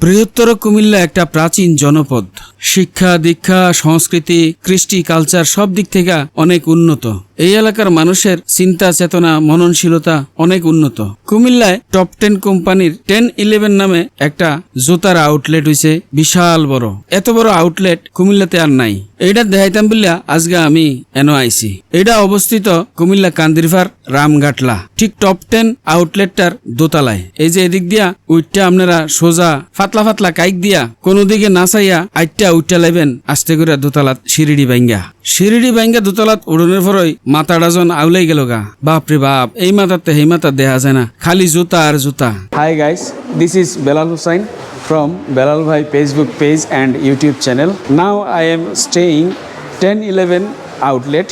বৃহত্তর কুমিল্লা একটা প্রাচীন জনপদ। শিক্ষা, দীক্ষা, সংস্কৃতি, কৃষ্টি, কালচার সব দিক থেকে অনেক উন্নত। এই এলাকার মানুষের চিন্তা, চেতনা, মননশীলতা অনেক উন্নত। কুমিল্লায় টপ টেন কোম্পানির টেন ইলেভেন নামে একটা জুতার আউটলেট হইছে, বিশাল বড়। এত বড় আউটলেট কুমিল্লাতে আর নাই। এইটা দেখাইতাম বললা আজকে আমি এনো আইছি। এটা অবস্থিত কুমিল্লা কান্দিরভার রামঘাটলা। ঠিক টপ টেন আউটলেটটার দোতলায়। এই যে এদিক দিয়া উইটটা আপনারা সোজা ফাতলা ফাতলা কাইক দিয়া কোনো দিকে না চাইয়া আইটটা উইটটা লাইবেন, আস্তে করে দোতলাত সিঁড়ি বাইঙ্গা সিঁড়ি বাইঙ্গা দোতলাত উড়নের পরই মাথা ডাজন আউলাই গেল গা। বাপরে বাপ এই মাথাতে সেই মাথা দেখা যায় না। খালি জুতা আর জুতা। Hi guys, this is Belal Hussain from Belal Bhai Facebook page and YouTube channel. Now I am staying 1011 outlet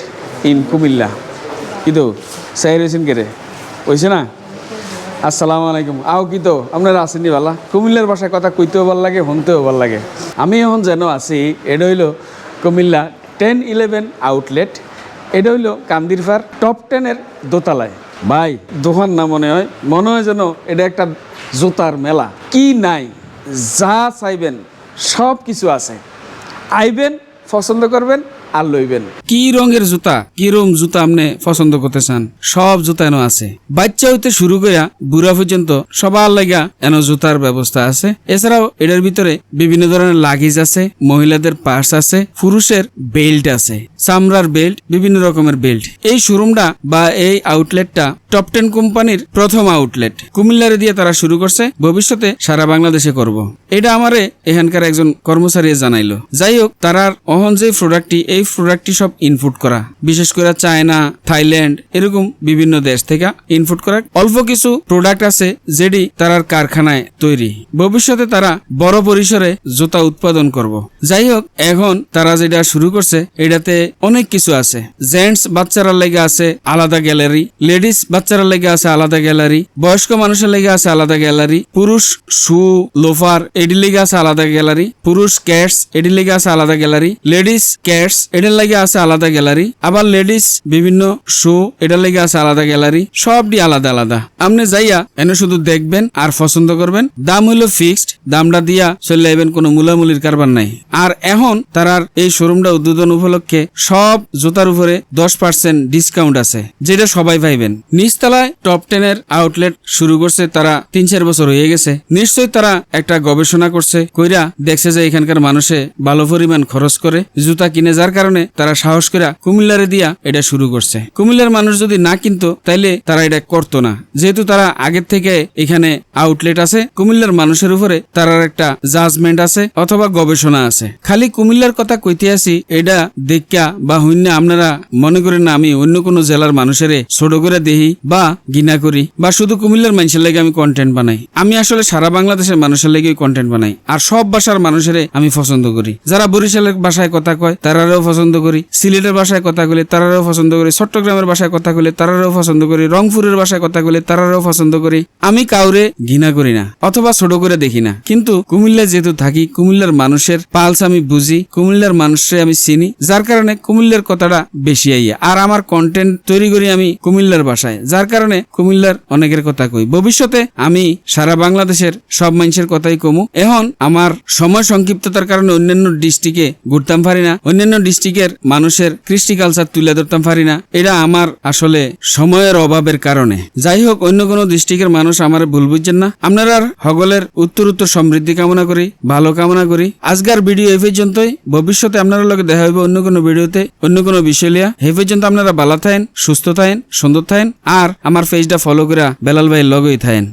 in Kumilla. কিতো সাই রয়েছেন কে রে? ওইছে না? আসসালামু আলাইকুম। আও কি তো আপনারা আসেনি বালা? কুমিল্লার ভাষায় কথা কইতেও ভালো লাগে শুনতেও ভালো লাগে। আমি এখন যেন আছি এটা হইল কুমিল্লা টেন ইলেভেন আউটলেট এটা হইল কান্দিরফার টপ টেনের দোতলায়। ভাই। দোকান না মনে হয়। মনে হয় যেন এটা একটা জুতার মেলা। কি নাই যা চাইবেন সব কিছু আছে। আইবেন পছন্দ করবেন আর লইবেন। কি রঙের জুতা? কি রকম জুতা আপনি পছন্দ করতে চান সব জুতা এনো আছে। বাচ্চা হইতে শুরু করিয়া বুড়া পর্যন্ত সবার লাগা এনো জুতার ব্যবস্থা আছে। এছাড়াও এটার ভিতরে বিভিন্ন ধরনের লাগেজ আছে, মহিলাদের পার্স আছে, পুরুষের বেল্ট আছে, চামড়ার বেল্ট বিভিন্ন রকমের বেল্ট এই শোরুমটা বা এই আউটলেটটা টপ টেন কোম্পানির প্রথম আউটলেট কুমিল্লারে দিয়ে তারা শুরু করছে, ভবিষ্যতে সারা বাংলাদেশে করব। এটা আমারে এখানকার একজন কর্মচারী জানাইলো। যাই হোক, তারার অহন যে প্রোডাক্টটি এই প্রোডাক্টটি সব ইনপুট করা। বিশেষ করে চায়না, থাইল্যান্ড, এরকম বিভিন্ন দেশ থেকে ইনপুট করা। অল্প কিছু প্রোডাক্ট আছে যেটি তারার কারখানায় তৈরি। ভবিষ্যতে তারা বড় পরিসরে জুতা উৎপাদন করব। যাই হোক, এখন তারা যেটা শুরু করছে, এটাতে অনেক কিছু আছে। জেন্টস বাচ্চারা লেগে আছে আলাদা গ্যালারি লেডিস বাচ্চারা লেগে আছে আলাদা গ্যালারি বয়স্ক মানুষের লেগে আছে আলাদা গ্যালারি পুরুষ শু লোফার এটি লেগে আছে আলাদা গ্যালারি পুরুষ ক্যাটস এটি লেগে আছে আলাদা গ্যালারি লেডিস ক্যাটস এটার লেগে আছে আলাদা গ্যালারি। আবার লেডিস বিভিন্ন শো, এটার লেগে আছে আলাদা গ্যালারি। সবটি আলাদা আলাদা। আপনি যাইয়া এনে শুধু দেখবেন আর পছন্দ করবেন। দাম হইল ফিক্সড দামটা দিয়া চলে আইবেন, কোনো মূলামূলির কারবার নাই। আর এখন তারার এই শোরুমটা উদ্বোধন উপলক্ষে সব জুতার উপরে দশ পার্সেন্ট ডিসকাউন্ট আছে, যেটা সবাই পাইবেন। নিচতলায় টপ টেনের আউটলেট শুরু করছে তারা তিন চার বছর হয়ে গেছে। নিশ্চয়ই তারা একটা গবেষণা করছে, কইরা দেখছে যে এখানকার মানুষে ভালো পরিমাণ খরচ করে জুতা কিনে, যার কারণে তারা সাহস করে কুমিল্লারে দিয়া এটা শুরু করছে। কুমিল্লার মানুষ যদি না কিনতো, তাইলে তারা এটা করতো না। যেহেতু তারা আগের থেকে এখানে আউটলেট আছে, কুমিল্লার মানুষের উপরে তার একটা জাজমেন্ট আছে অথবা গবেষণা আছে। খালি কুমিল্লার কথা কইতে আসি, এটা দেখা বা হইন্য আপনারা মনে করেন না, আমি অন্য কোনো জেলার মানুষের ছোট করে দেহি বা গিনা করি বা শুধু কুমিল্লার মানুষের লাগে আমি কন্টেন্ট বানাই। আমি আসলে সারা বাংলাদেশের মানুষের লেগে কন্টেন্ট বানাই। আর সব ভাষার মানুষের আমি পছন্দ করি। যারা বরিশালের ভাষায় কথা কয়, তারারও পছন্দ করি, সিলেটের ভাষায় কথা বলে তারারও পছন্দ করি, চট্টগ্রামের ভাষায় কথা বলে তারারও পছন্দ করি, রংপুরের ভাষায় কথা বলে তারারও পছন্দ করি। আমি কাউরে ঘৃণা করি না, অথবা ছোট করে দেখি না। কিন্তু কুমিল্লা যেহেতু থাকি, কুমিল্লার মানুষের পালস আমি বুঝি, কুমিল্লার মানুষে আমি চিনি, যার কারণে কুমিল্লার কথাটা বেশি আইয়া। আর আমার কন্টেন্ট তৈরি করি আমি কুমিল্লার ভাষায়, যার কারণে কুমিল্লার অনেকের কথা কই। ভবিষ্যতে আমি সারা বাংলাদেশের সব মানুষের কথাই কমু। এখন আমার সময় সংক্ষিপ্ততার কারণে অন্যান্য ডিস্ট্রিক্টে ঘুরতাম পারি না, অন্যান্য ডিস্ট্রিক্টের মানুষের কৃষ্টি কালচার তুলে ধরতাম পারি না। এটা আমার আসলে সময়ের অভাবের কারণে। যাই হোক, অন্য কোনো ডিস্ট্রিক্টের মানুষ আমার ভুল বুঝছেন না। আপনারা সকলের উত্তর উত্তর সমৃদ্ধি কামনা করি, ভালো কামনা করি। আজকের ভিডিও এই পর্যন্তই। ভবিষ্যতে আপনারা লগে দেখা হইবে অন্য কোনো ভিডিওতে, অন্য কোনো বিষয় লিয়া। এই পর্যন্ত আপনারা ভালো থাকেন, সুস্থ থাকেন, সুন্দর থাকেন, আর আমার পেজটা ফলো করে বেলাল ভাইয়ের লগেই থাকেন।